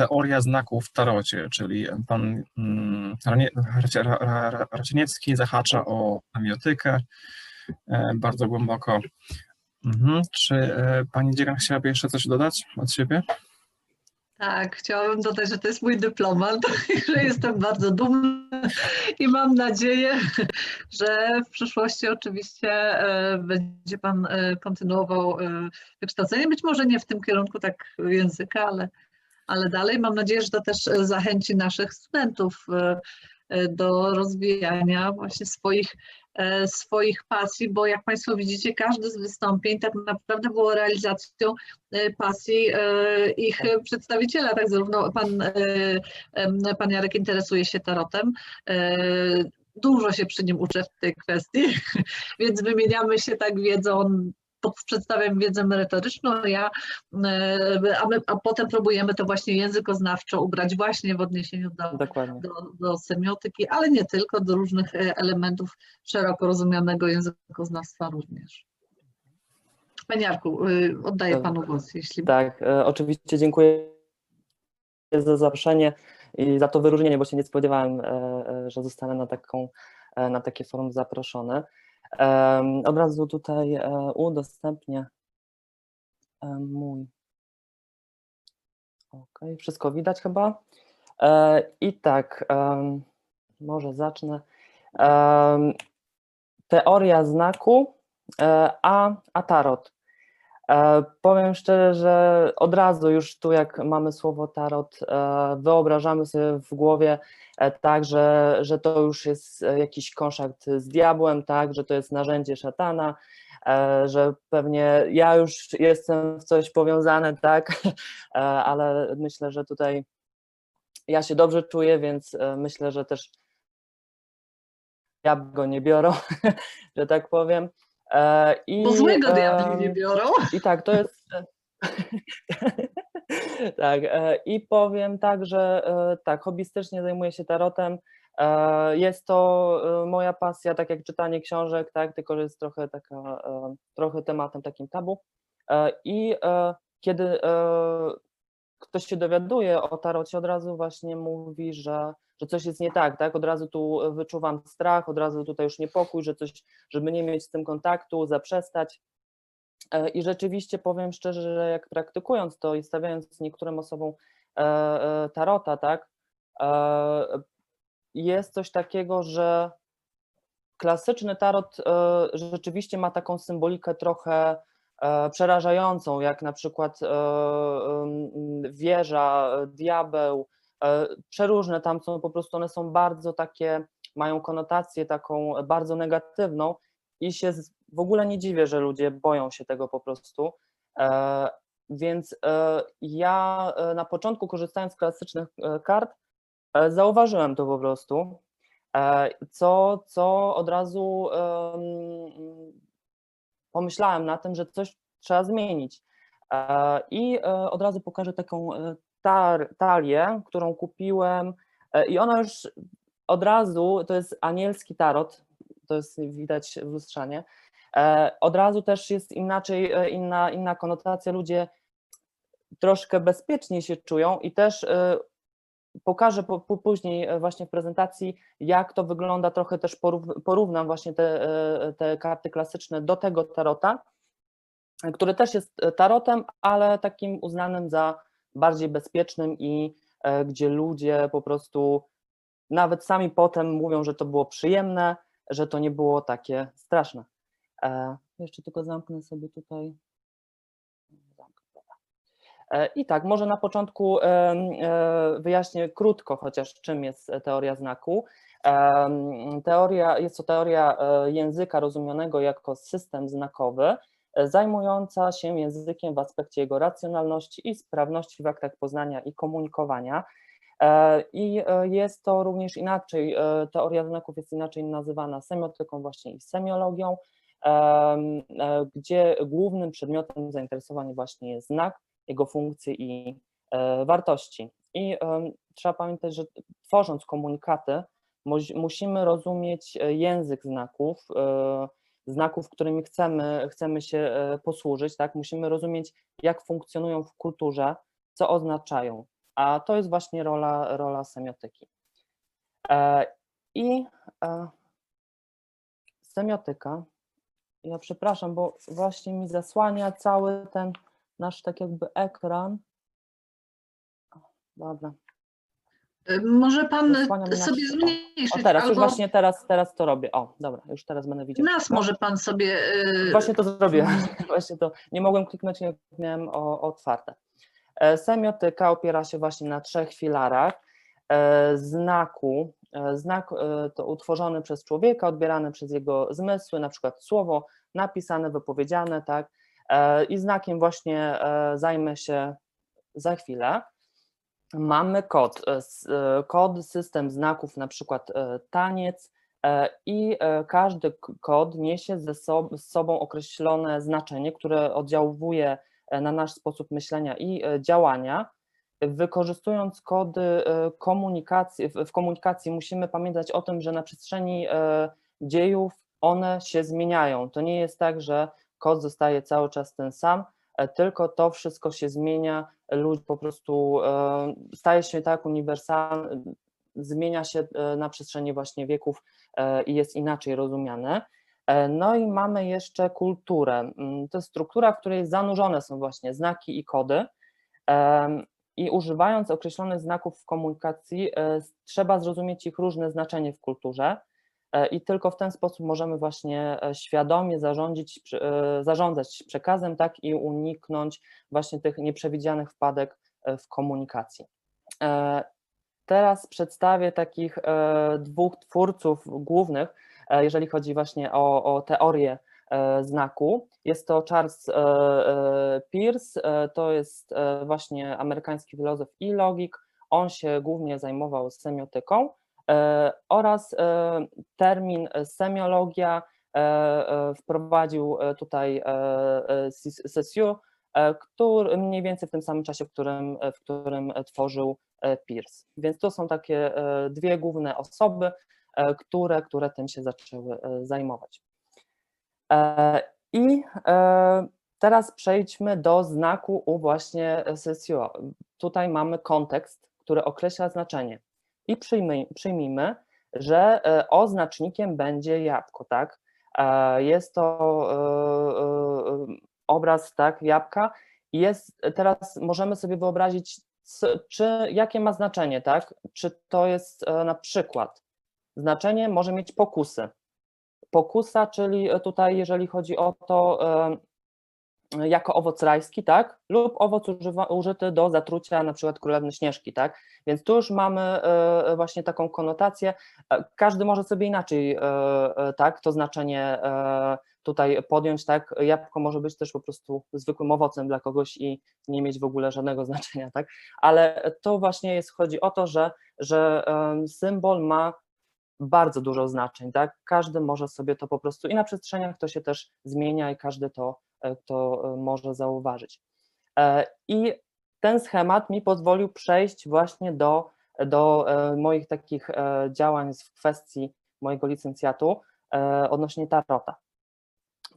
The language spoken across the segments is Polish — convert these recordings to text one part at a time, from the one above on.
teoria znaków w tarocie, czyli pan mm, Racieniecki zahacza o semiotykę e, bardzo głęboko. Mhm. Czy e, pani dziekan chciałaby jeszcze coś dodać od siebie? Tak, chciałabym dodać, że to jest mój dyplomat, że jestem bardzo dumna i mam nadzieję, że w przyszłości oczywiście e, będzie Pan kontynuował wykształcenie. Być może nie w tym kierunku tak języka, ale, ale dalej. Mam nadzieję, że to też e, zachęci naszych studentów e, e, do rozwijania właśnie swoich, swoich pasji, bo jak Państwo widzicie, każde z wystąpień tak naprawdę było realizacją pasji ich przedstawiciela, tak zarówno pan, pan Jarek interesuje się tarotem, dużo się przy nim uczę w tej kwestii, więc wymieniamy się tak wiedzą, przedstawiam wiedzę merytoryczną, ja, e, a, my, a potem próbujemy to właśnie językoznawczo ubrać właśnie w odniesieniu do, Dokładnie. do, do semiotyki, ale nie tylko, do różnych e, elementów szeroko rozumianego językoznawstwa również. Panie Jarku, y, oddaję Tak. Panu głos, jeśli Tak, e, oczywiście dziękuję za zaproszenie i za to wyróżnienie, bo się nie spodziewałem, e, e, że zostanę na, taką, e, na takie forum zaproszony. Od razu tutaj e, udostępnię e, mój. Ok, wszystko widać chyba. E, I tak, może zacznę. Teoria znaku, a, a tarot. E, Powiem szczerze, że od razu już tu jak mamy słowo tarot, e, wyobrażamy sobie w głowie e, tak, że, że to już jest jakiś konszakt z diabłem, tak, że to jest narzędzie szatana, że pewnie ja już jestem w coś powiązany, tak, ale myślę, że tutaj ja się dobrze czuję, więc myślę, że też diabły go nie biorą, że tak powiem. E, I, bo złego diabli nie biorą. i tak, to jest. tak, e, i powiem tak, że e, tak, hobbystycznie zajmuję się tarotem. E, Jest to e, moja pasja, tak jak czytanie książek, tak, tylko że jest trochę taka, e, trochę tematem takim tabu. E, I e, kiedy e, ktoś się dowiaduje o tarocie, od razu właśnie mówi, że, że coś jest nie tak, tak? Od razu tu wyczuwam strach, od razu tutaj już niepokój, że coś, żeby nie mieć z tym kontaktu, zaprzestać. E, I rzeczywiście powiem szczerze, że jak praktykując to i stawiając niektórym osobom e, e, tarota, tak, e, jest coś takiego, że klasyczny tarot e, rzeczywiście ma taką symbolikę trochę e, przerażającą, jak na przykład e, wieża, e, diabeł, e, przeróżne tam są, po prostu one są bardzo takie, mają konotację taką bardzo negatywną i się w ogóle nie dziwię, że ludzie boją się tego po prostu. E, Więc e, ja e, na początku korzystając z klasycznych e, kart, e, zauważyłem to po prostu, e, co, co od razu em, pomyślałem na tym, że coś trzeba zmienić. E, I e, od razu pokażę taką e, tar, talię, którą kupiłem e, i ona już od razu, to jest anielski tarot, to jest widać w lustrzanie, E, od razu też jest inaczej, e, inna, inna konotacja, ludzie troszkę bezpieczniej się czują i też pokażę po, po, później właśnie w prezentacji, jak to wygląda, trochę też porów, porównam właśnie te, te karty klasyczne do tego tarota, który też jest tarotem, ale takim uznanym za bardziej bezpiecznym i e, gdzie ludzie po prostu nawet sami potem mówią, że to było przyjemne, że to nie było takie straszne. E, jeszcze tylko zamknę sobie tutaj. E, I tak, może na początku wyjaśnię krótko chociaż, czym jest teoria znaku. Teoria, jest to teoria języka rozumianego jako system znakowy, zajmująca się językiem w aspekcie jego racjonalności i sprawności w aktach poznania i komunikowania. E, I e, jest to również inaczej, e, teoria znaków jest inaczej nazywana semiotyką właśnie i semiologią, em, gdzie głównym przedmiotem zainteresowania właśnie jest znak, jego funkcje i wartości. I trzeba pamiętać, że tworząc komunikaty, musimy rozumieć język znaków, znaków, którymi chcemy, chcemy się e, posłużyć, tak? Musimy rozumieć, jak funkcjonują w kulturze, co oznaczają. A to jest właśnie rola, rola semiotyki. E, I e, semiotyka, ja przepraszam, bo właśnie mi zasłania cały ten nasz tak jakby ekran. Dobra. Y, Może pan sobie zmniejszyć, O teraz, już albo właśnie teraz, teraz to robię. O, dobra, już teraz będę widział. nas może pan sobie... y, Właśnie to zrobiłem. Właśnie to. Nie mogłem kliknąć, jak miałem o, otwarte. E, Semiotyka opiera się właśnie na trzech filarach. E, Znaku, e, znak e, to utworzony przez człowieka, odbierany przez jego zmysły, na przykład słowo napisane, wypowiedziane, tak. E, I znakiem właśnie e, zajmę się za chwilę. Mamy kod, e, e, kod, system znaków, na przykład e, taniec, i każdy kod niesie ze sobą określone znaczenie, które oddziałuje na nasz sposób myślenia i działania. Wykorzystując kody komunikacji, w komunikacji musimy pamiętać o tym, że na przestrzeni dziejów one się zmieniają. To nie jest tak, że kod zostaje cały czas ten sam, tylko to wszystko się zmienia, ludzi po prostu e, staje się tak uniwersalny, zmienia się e, na przestrzeni właśnie wieków e, i jest inaczej rozumiane. No i mamy jeszcze kulturę. Mm, To jest struktura, w której zanurzone są właśnie znaki i kody. I używając określonych znaków w komunikacji, trzeba zrozumieć ich różne znaczenie w kulturze. E, I tylko w ten sposób możemy właśnie e, świadomie zarządzić, e, zarządzać przekazem, tak i uniknąć właśnie tych nieprzewidzianych wpadek w komunikacji. Teraz przedstawię takich dwóch twórców głównych, jeżeli chodzi właśnie o, o teorię znaku. Jest to Charles Peirce, to jest właśnie amerykański filozof i logik. On się głównie zajmował semiotyką oraz e, termin semiologia e, e, wprowadził e, tutaj e, e, e, który mniej więcej w tym samym czasie, w którym, w którym tworzył e, Pierce. Więc to są takie e, dwie główne osoby, e, które, które tym się zaczęły e, zajmować. E, I e, teraz przejdźmy do znaku u właśnie Saussure. Tutaj mamy kontekst, który określa znaczenie. I przyjmij, przyjmijmy, że e, oznacznikiem będzie jabłko, tak? E, Jest to e, obraz, tak, jabłka. Jest, teraz możemy sobie wyobrazić, czy, jakie ma znaczenie, tak? Czy to jest na przykład, znaczenie może mieć pokusy. Pokusa, czyli tutaj, jeżeli chodzi o to, jako owoc rajski, tak? Lub owoc używa, użyty do zatrucia na przykład królewny Śnieżki, tak? Więc tu już mamy e, właśnie taką konotację. E, Każdy może sobie inaczej, e, tak, to znaczenie tutaj podjąć, tak? Jabłko może być też po prostu zwykłym owocem dla kogoś i nie mieć w ogóle żadnego znaczenia, tak? Ale to właśnie jest, chodzi o to, że, że symbol ma bardzo dużo znaczeń, tak? Każdy może sobie to po prostu i na przestrzeniach to się też zmienia i każdy to, e, to e, może zauważyć. E, I ten schemat mi pozwolił przejść właśnie do, do moich takich działań w kwestii mojego licencjatu odnośnie tarota.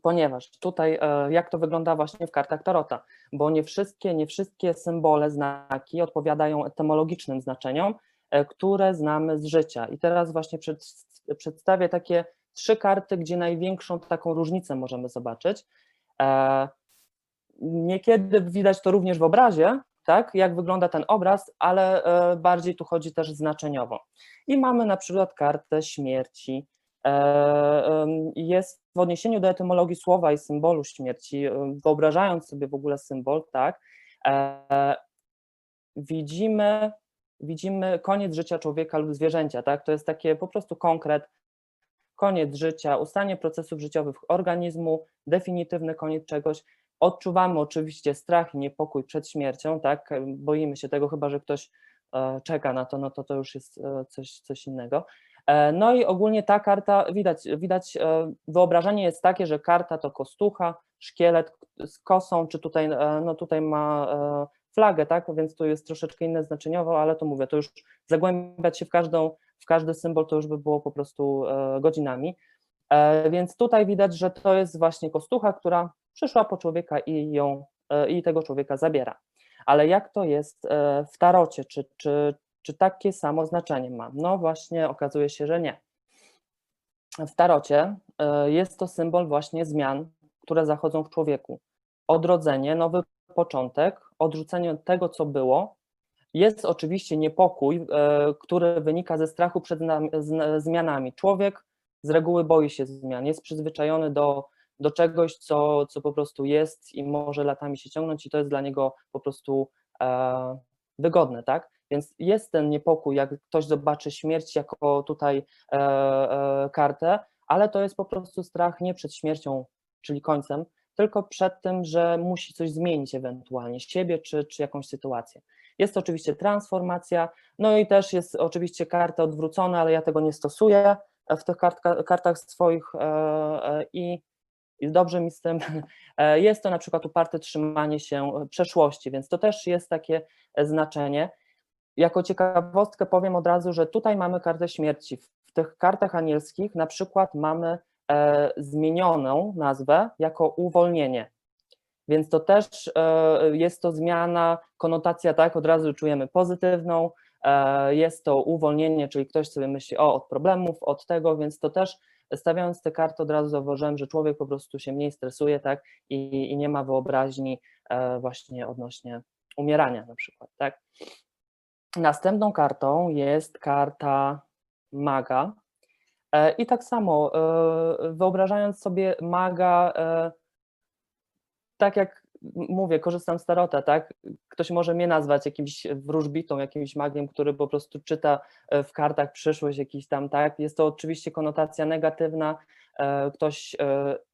Ponieważ tutaj, jak to wygląda właśnie w kartach tarota, bo nie wszystkie, nie wszystkie symbole, znaki odpowiadają etymologicznym znaczeniom, które znamy z życia. I teraz właśnie przed, przedstawię takie trzy karty, gdzie największą taką różnicę możemy zobaczyć. E, Niekiedy widać to również w obrazie, tak, jak wygląda ten obraz, ale e, bardziej tu chodzi też znaczeniowo. I mamy na przykład kartę śmierci. E, Jest w odniesieniu do etymologii słowa i symbolu śmierci, e, wyobrażając sobie w ogóle symbol, tak, e, widzimy, widzimy koniec życia człowieka lub zwierzęcia, tak, to jest takie po prostu konkret, koniec życia, ustanie procesów życiowych organizmu, definitywny koniec czegoś. Odczuwamy oczywiście strach i niepokój przed śmiercią, tak? Boimy się tego, chyba że ktoś e, czeka na to, no to to już jest e, coś, coś innego. E, No i ogólnie ta karta, widać, widać, wyobrażenie jest takie, że karta to kostucha, szkielet z kosą, czy tutaj, no tutaj ma flagę, tak? Więc tu jest troszeczkę inne znaczeniowo, ale to mówię, to już zagłębiać się w każdą, w każdy symbol to już by było po prostu e, godzinami. E, Więc tutaj widać, że to jest właśnie kostucha, która przyszła po człowieka i ją e, i tego człowieka zabiera. Ale jak to jest w tarocie? Czy, czy, czy takie samo znaczenie ma? No właśnie okazuje się, że nie. W tarocie jest to symbol właśnie zmian, które zachodzą w człowieku. Odrodzenie, nowy początek, odrzucenie tego, co było. Jest oczywiście niepokój, e, który wynika ze strachu przed zmianami. Człowiek z reguły boi się zmian, jest przyzwyczajony do, do czegoś, co, co po prostu jest i może latami się ciągnąć, i to jest dla niego po prostu e, wygodne, tak? Więc jest ten niepokój, jak ktoś zobaczy śmierć jako tutaj e, e, kartę, ale to jest po prostu strach nie przed śmiercią, czyli końcem, tylko przed tym, że musi coś zmienić ewentualnie, siebie czy, czy jakąś sytuację. Jest to oczywiście transformacja, no i też jest oczywiście karta odwrócona, ale ja tego nie stosuję w tych kartka, kartach swoich e, e, i, i dobrze mi z tym. E, Jest to na przykład uparte trzymanie się przeszłości, więc to też jest takie znaczenie. Jako ciekawostkę powiem od razu, że tutaj mamy kartę śmierci. W tych kartach anielskich na przykład mamy zmienioną nazwę jako uwolnienie. Więc to też e, jest to zmiana, konotacja, tak, od razu czujemy pozytywną. E, jest to uwolnienie, czyli ktoś sobie myśli o od problemów, od tego, więc to też stawiając te karty od razu zauważyłem, że człowiek po prostu się mniej stresuje, tak, i, i nie ma wyobraźni e, właśnie odnośnie umierania na przykład, tak. Następną kartą jest karta maga. E, I tak samo, e, wyobrażając sobie maga, e, tak jak mówię, korzystam z tarota, tak? Ktoś może mnie nazwać jakimś wróżbitą, jakimś magiem, który po prostu czyta w kartach przyszłość jakiś tam, tak? Jest to oczywiście konotacja negatywna, ktoś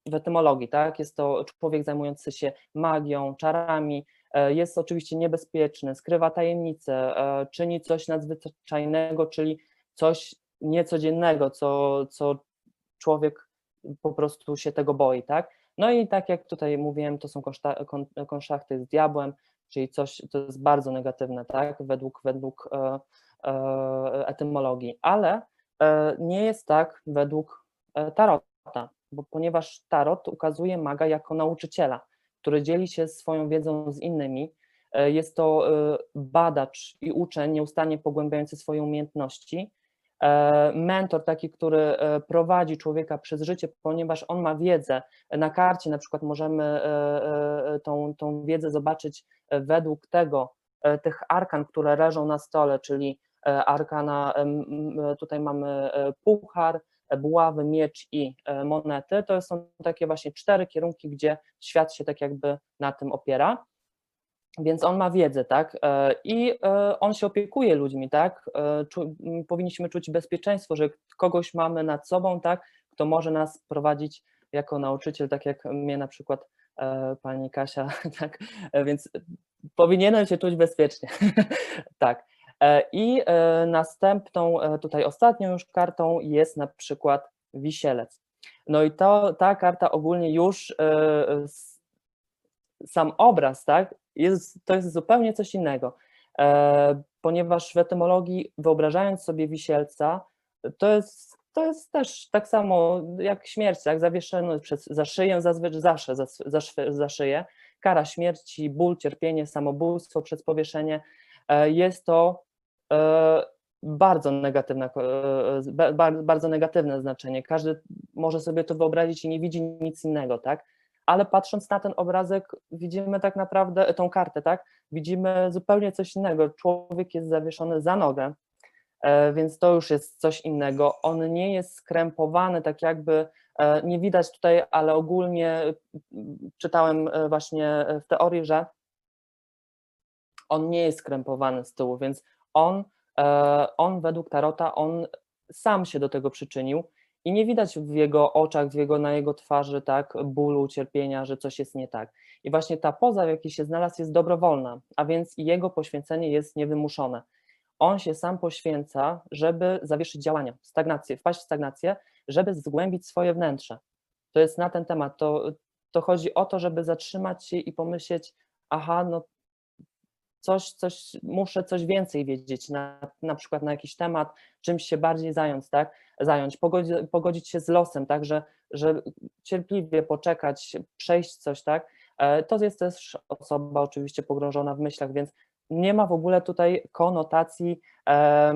w etymologii, tak? Jest to człowiek zajmujący się magią, czarami, jest oczywiście niebezpieczny, skrywa tajemnice, czyni coś nadzwyczajnego, czyli coś niecodziennego, co, co człowiek po prostu się tego boi, tak? No i tak jak tutaj mówiłem, to są konszta- kon- konszachty z diabłem, czyli coś, to jest bardzo negatywne, tak, według, według e, e, etymologii, ale e, nie jest tak według e, tarota, bo ponieważ tarot ukazuje maga jako nauczyciela, który dzieli się swoją wiedzą z innymi, e, jest to e, badacz i uczeń nieustannie pogłębiający swoje umiejętności, mentor taki, który e, prowadzi człowieka przez życie, ponieważ on ma wiedzę. Na karcie na przykład możemy e, e, tą, tą wiedzę zobaczyć e, według tego, e, tych arkan, które leżą na stole, czyli e, arkana, tutaj mamy e, puchar, e, buławy, miecz i e, monety. To są takie właśnie cztery kierunki, gdzie świat się tak jakby na tym opiera. Więc on ma wiedzę, tak? E, I e, on się opiekuje ludźmi, tak? E, czu- Powinniśmy czuć bezpieczeństwo, że kogoś mamy nad sobą, tak? Kto może nas prowadzić jako nauczyciel, tak jak mnie na przykład pani Kasia, tak? Więc powinienem się czuć bezpiecznie, tak. I następną, tutaj ostatnią już kartą jest na przykład wisielec. No i to, ta karta ogólnie już sam obraz, tak, jest, to jest zupełnie coś innego, e, ponieważ w etymologii wyobrażając sobie wisielca, to jest, to jest też tak samo jak śmierć, tak, zawieszony przez, za szyję, zazwyczaj zawsze za, za, za szyję, kara śmierci, ból, cierpienie, samobójstwo przez powieszenie, e, jest to e, bardzo e, ba- bardzo negatywne znaczenie. Każdy może sobie to wyobrazić i nie widzi nic innego, tak? Ale patrząc na ten obrazek, widzimy tak naprawdę tą kartę, tak? Widzimy zupełnie coś innego. Człowiek jest zawieszony za nogę, e, więc to już jest coś innego. On nie jest skrępowany, tak jakby e, nie widać tutaj, ale ogólnie mm, czytałem e, właśnie w teorii, że on nie jest skrępowany z tyłu, więc on, e, on według Tarota, on sam się do tego przyczynił i nie widać w jego oczach, w jego, na jego twarzy tak bólu, cierpienia, że coś jest nie tak. I właśnie ta poza, w jakiej się znalazł, jest dobrowolna, a więc jego poświęcenie jest niewymuszone. On się sam poświęca, żeby zawieszyć działania, stagnację, wpaść w stagnację, żeby zgłębić swoje wnętrze. To jest na ten temat. To, to chodzi o to, żeby zatrzymać się i pomyśleć, aha, no coś, coś, muszę coś więcej wiedzieć, na, na przykład na jakiś temat, czymś się bardziej zająć, tak? Zająć, pogodzić, pogodzić się z losem, tak, że, że cierpliwie poczekać, przejść coś, tak? E, To jest też osoba oczywiście pogrążona w myślach, więc nie ma w ogóle tutaj konotacji e,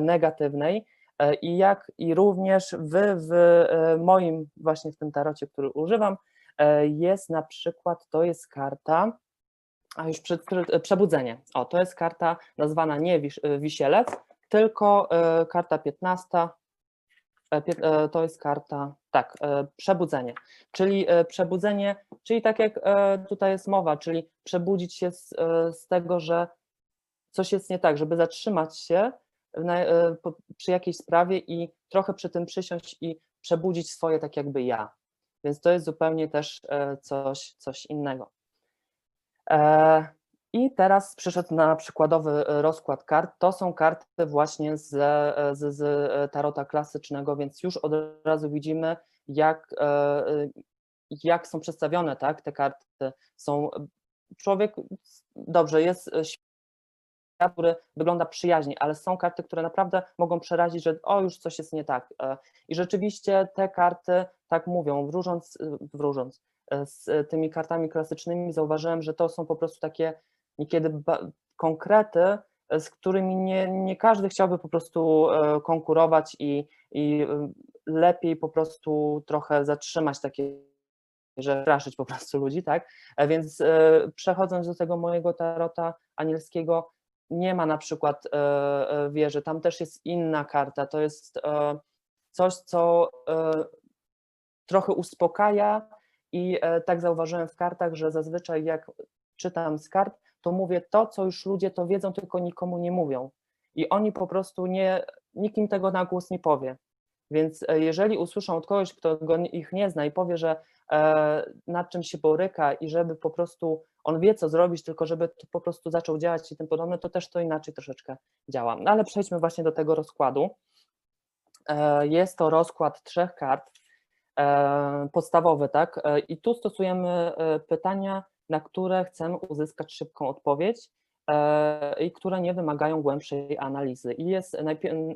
negatywnej. E, I jak i również wy w moim właśnie w tym tarocie, który używam, jest na przykład, to jest karta, a już przed, przed, przebudzenie. O, to jest karta nazwana nie wisz, e, wisielec, tylko e, karta 15. e, pię- e, To jest karta, tak, e, przebudzenie. Czyli e, przebudzenie, czyli tak jak e, tutaj jest mowa, czyli przebudzić się z, e, z tego, że coś jest nie tak, żeby zatrzymać się na, e, przy jakiejś sprawie i trochę przy tym przysiąść i przebudzić swoje tak jakby ja. Więc to jest zupełnie też e, coś, coś innego. I teraz przyszedł na przykładowy e, rozkład kart. To są karty właśnie z, e, z, z e, tarota klasycznego, więc już od razu widzimy, jak, jak są przedstawione tak, te karty. Są człowiek, dobrze, jest świat, który wygląda przyjaźnie, ale są karty, które naprawdę mogą przerazić, że o, już coś jest nie tak. I rzeczywiście te karty tak mówią, wróżąc, wróżąc z e, tymi kartami klasycznymi, zauważyłem, że to są po prostu takie niekiedy konkrety, e, z którymi nie, nie każdy chciałby po prostu e, konkurować i, i lepiej po prostu trochę zatrzymać takie że straszyć po prostu ludzi, tak? Więc przechodząc do tego mojego tarota anielskiego, nie ma na przykład wieży, tam też jest inna karta, to jest coś, co trochę uspokaja i e, tak zauważyłem w kartach, że zazwyczaj jak czytam z kart, to mówię to, co już ludzie to wiedzą, tylko nikomu nie mówią. I oni po prostu nie, nikt im tego na głos nie powie. Więc e, jeżeli usłyszą od kogoś, kto go, ich nie zna i powie, że e, nad czym się boryka i żeby po prostu on wie, co zrobić, tylko żeby to po prostu zaczął działać i tym podobne, to też to inaczej troszeczkę działa. No ale przejdźmy właśnie do tego rozkładu. E, Jest to rozkład trzech kart, podstawowy, tak? E, I tu stosujemy e, pytania, na które chcemy uzyskać szybką odpowiedź e, i które nie wymagają głębszej analizy. I jest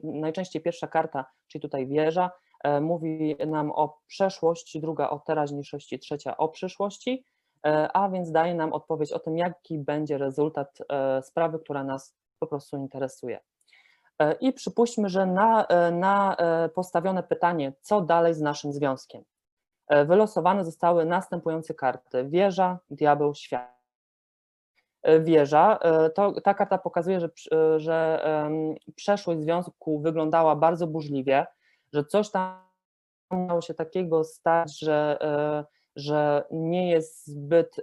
najczęściej pierwsza karta, czyli tutaj wieża, e, mówi nam o przeszłości, druga o teraźniejszości, trzecia o przyszłości, e, a więc daje nam odpowiedź o tym, jaki będzie rezultat e, sprawy, która nas po prostu interesuje. E, I przypuśćmy, że na, e, na e, postawione pytanie, co dalej z naszym związkiem, wylosowane zostały następujące karty: wieża, diabeł, świat. Wieża, to, ta karta pokazuje, że, że przeszłość związku wyglądała bardzo burzliwie, że coś tam miało się takiego stać, że, że nie jest zbyt,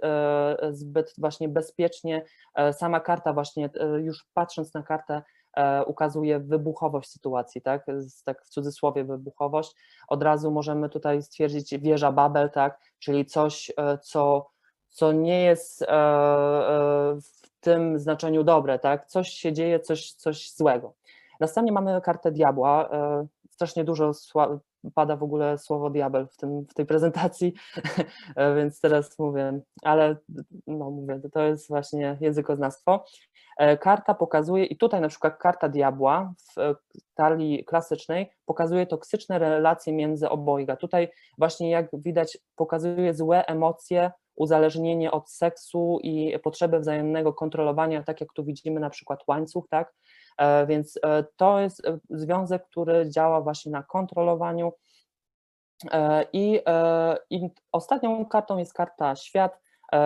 zbyt właśnie bezpiecznie. Sama karta właśnie, już patrząc na kartę, ukazuje wybuchowość sytuacji, tak? Tak w cudzysłowie wybuchowość. Od razu możemy tutaj stwierdzić wieża Babel, tak? Czyli coś, e, co, co nie jest e, e, w tym znaczeniu dobre, tak? Coś się dzieje, coś, coś złego. Następnie mamy kartę diabła. Strasznie dużo pada w ogóle słowo diabel w, tym, w tej prezentacji, e, więc teraz mówię, ale no mówię, to jest właśnie językoznawstwo. E, Karta pokazuje, i tutaj na przykład karta diabła w e, talii klasycznej pokazuje toksyczne relacje między obojga. Tutaj właśnie jak widać pokazuje złe emocje, uzależnienie od seksu i potrzebę wzajemnego kontrolowania, tak jak tu widzimy na przykład łańcuch, tak? E, Więc e, to jest e, związek, który działa właśnie na kontrolowaniu. I, I ostatnią kartą jest karta świat.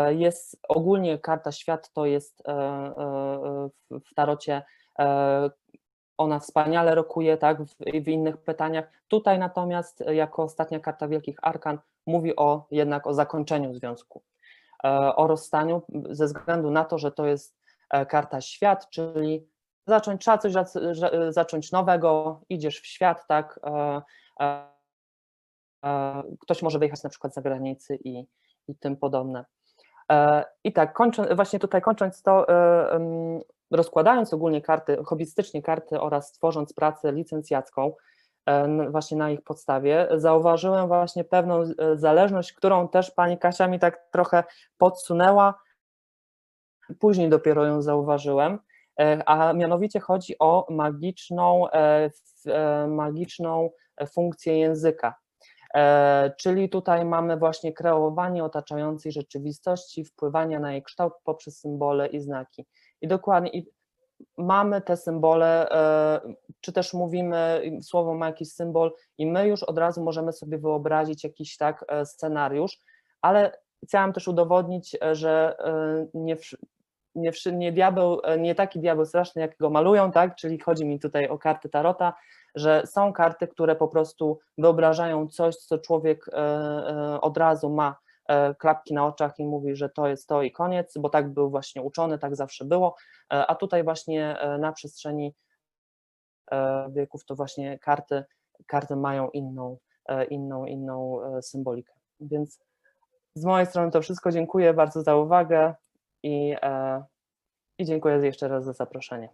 Jest ogólnie karta świat to jest w- tarocie ona wspaniale rokuje, tak, w, w innych pytaniach. Tutaj natomiast jako ostatnia karta Wielkich Arkan mówi o jednak o zakończeniu związku, o rozstaniu ze względu na to, że to jest karta świat, czyli zacząć, trzeba coś zacząć nowego, idziesz w świat, tak, e, e, e, ktoś może wyjechać na przykład za granicę i, i tym podobne. I tak, kończę, właśnie tutaj kończąc to, rozkładając ogólnie karty, hobbystycznie karty oraz tworząc pracę licencjacką, właśnie na ich podstawie, zauważyłem właśnie pewną zależność, którą też pani Kasia mi tak trochę podsunęła, później dopiero ją zauważyłem, a mianowicie chodzi o magiczną, e, e, magiczną funkcję języka. E, Czyli tutaj mamy właśnie kreowanie otaczającej rzeczywistości, wpływanie na jej kształt poprzez symbole i znaki. I dokładnie i mamy te symbole, e, czy też mówimy, słowo ma jakiś symbol i my już od razu możemy sobie wyobrazić jakiś tak e, scenariusz, ale chciałam też udowodnić, e, że e, nie, nie, nie diabeł, e, nie taki diabeł straszny, jak go malują, tak? Czyli chodzi mi tutaj o karty tarota, że są karty, które po prostu wyobrażają coś, co człowiek e, e, od razu ma klapki na oczach i mówi, że to jest to i koniec, bo tak był właśnie uczony, tak zawsze było, a tutaj właśnie na przestrzeni wieków to właśnie karty, karty mają inną, inną, inną symbolikę. Więc z mojej strony to wszystko. Dziękuję bardzo za uwagę i, e, i dziękuję jeszcze raz za zaproszenie.